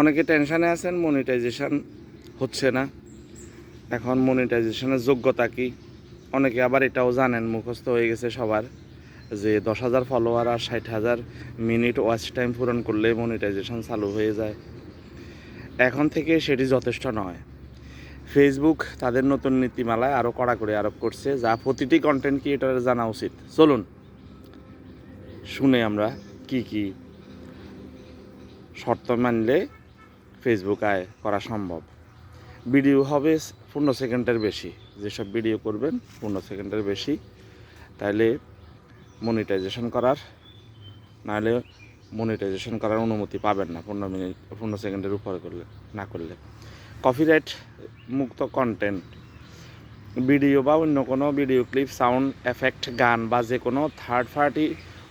অনেকে টেনশানে আছেন মনিটাইজেশান হচ্ছে না। এখন মনিটাইজেশনের যোগ্যতা কি? অনেকে আবার এটাও জানেন, মুখস্থ হয়ে গেছে সবার, যে দশ হাজার ফলোয়ার আর ষাট হাজার মিনিট ওয়াচ টাইম পূরণ করলে মনিটাইজেশন চালু হয়ে যায়। এখন থেকে সেটি যথেষ্ট নয়। ফেসবুক তাদের নতুন নীতিমালায় আরও কড়াকড়ি আরোপ করছে, যা প্রতিটি কন্টেন্ট ক্রিয়েটরের জানা উচিত। চলুন, শুনে আমরা কি কি শর্ত মানলে ফেসবুক আয় করা সম্ভব। ভিডিও হবে পনেরো সেকেন্ডের বেশি। যেসব ভিডিও করবেন, পনেরো সেকেন্ডের বেশি। তাইলে মনিটাইজেশন করার নাহলে মনিটাইজেশন করার অনুমতি পাবেন না পনেরো মিনিট, পনেরো সেকেন্ডের উপরে করলে, না করলে। কপিরাইট মুক্ত কন্টেন্ট ভিডিও বা অন্য কোনো ভিডিও ক্লিপ সাউন্ড এফেক্ট গান বা যে কোনো থার্ড পার্টি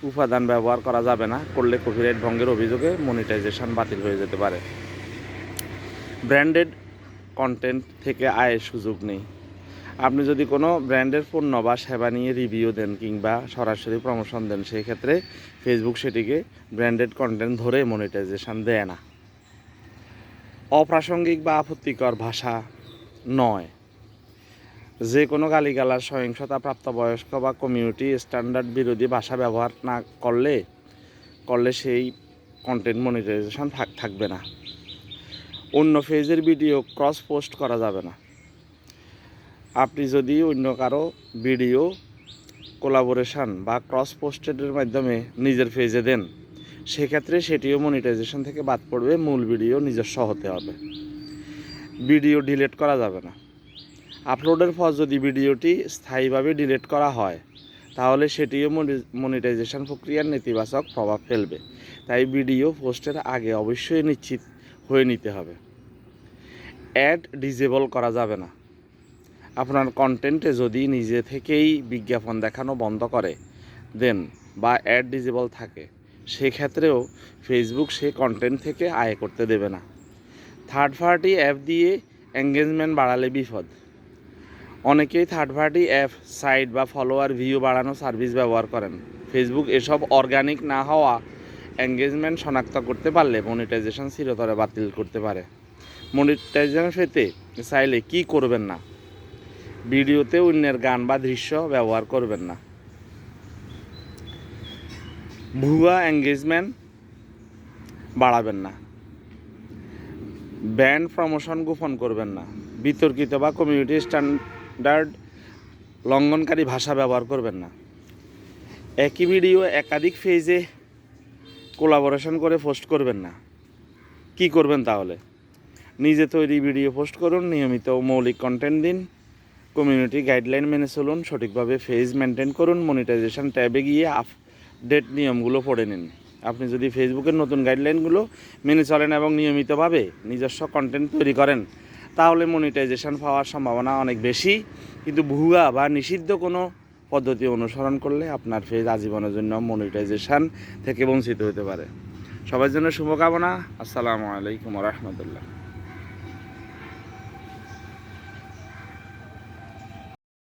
উপাদান ব্যবহার করা যাবে না। করলে কপিরাইট ভঙ্গের অভিযোগে মনিটাইজেশন বাতিল হয়ে যেতে পারে। ব্র্যান্ডেড কন্টেন্ট থেকে আয়ের সুযোগ নেই। আপনি যদি কোনো ব্র্যান্ডের পণ্য বা সেবা নিয়ে রিভিউ দেন কিংবা সরাসরি প্রমোশন দেন সেই ক্ষেত্রে ফেসবুক সেটিকে ব্র্যান্ডেড কন্টেন্ট ধরে মনিটাইজেশন দেয় না। অপ্রাসঙ্গিক বা আপত্তিকর ভাষা নয়। যে কোনো গালিগালার সহিংসতা প্রাপ্তবয়স্ক বা কমিউনিটি স্ট্যান্ডার্ড বিরোধী ভাষা ব্যবহার না করলে করলে সেই কন্টেন্ট মনিটাইজেশন থাকবে না। অন্য ফেজের ভিডিও ক্রস পোস্ট করা যাবে না। আপনি যদি অন্য কারও ভিডিও কোলাবোরেশান বা ক্রস পোস্টেডের মাধ্যমে নিজের পেজে দেন, সেক্ষেত্রে সেটিও মনিটাইজেশন থেকে বাদ পড়বে, মূল ভিডিও নিজস্ব হতে হবে। ভিডিও ডিলিট করা যাবে না। আপলোডের পর যদি ভিডিওটি স্থায়ীভাবে ডিলিট করা হয়, তাহলে সেটিও মনিটাইজেশন প্রক্রিয়ার নেতিবাচক প্রভাব ফেলবে। তাই ভিডিও পোস্টের আগে অবশ্যই নিশ্চিত হয়ে নিতে হবে। অ্যাড ডিজেবল করা যাবে না। আপনার কন্টেন্টে যদি নিজে থেকেই বিজ্ঞাপন দেখানো বন্ধ করে দেন বা অ্যাড ডিজেবল থাকে, সেক্ষেত্রেও ফেসবুক সে কন্টেন্ট থেকে আয় করতে দেবে না। থার্ড পার্টি অ্যাপ দিয়ে এঙ্গেজমেন্ট বাড়ালে বিপদ। অনেকেই থার্ড পার্টি অ্যাপ সাইট বা ফলোয়ার ভিউ বাড়ানো সার্ভিস ব্যবহার করেন। ফেসবুক এসব অর্গানিক না হওয়া এঙ্গেজমেন্ট শনাক্ত করতে পারলে মনিটাইজেশন চিরতরে বাতিল করতে পারে। মনিটাইজেশন পেতে চাইলে কি করবেন না? ভিডিওতে অন্যের গান বা দৃশ্য ব্যবহার করবেন না। ভুয়া এঙ্গেজমেন্ট বাড়াবেন না। ব্যান্ড প্রমোশন গোপন করবেন না। বিতর্কিত বা কমিউনিটি স্ট্যান্ডার্ড লঙ্ঘনকারী ভাষা ব্যবহার করবেন না। একই ভিডিও একাধিক ফেজে কোলাবোরেশন করে পোস্ট করবেন না। কি করবেন তাহলে? নিজে তৈরি ভিডিও পোস্ট করুন, নিয়মিত মৌলিক কন্টেন্ট দিন কমিউনিটি গাইডলাইন মেনে চলুন, সঠিকভাবে ফেজ মেনটেন করুন মনিটাইজেশন ট্যাবে গিয়ে আপডেট নিয়মগুলো পড়ে নিন। আপনি যদি ফেসবুকের নতুন গাইডলাইনগুলো মেনে চলেন এবং নিয়মিতভাবে নিজস্ব কন্টেন্ট তৈরি করেন, তাহলে মনিটাইজেশন পাওয়ার সম্ভাবনা অনেক বেশি। কিন্তু ভুয়া বা নিষিদ্ধ কোনো পদ্ধতি অনুসরণ করলে আপনার ফেজ আজীবনের জন্য মনিটাইজেশন থেকে বঞ্চিত হতে পারে। সবার জন্য শুভকামনা। আসসালামু আলাইকুম রহমতুল্লাহ।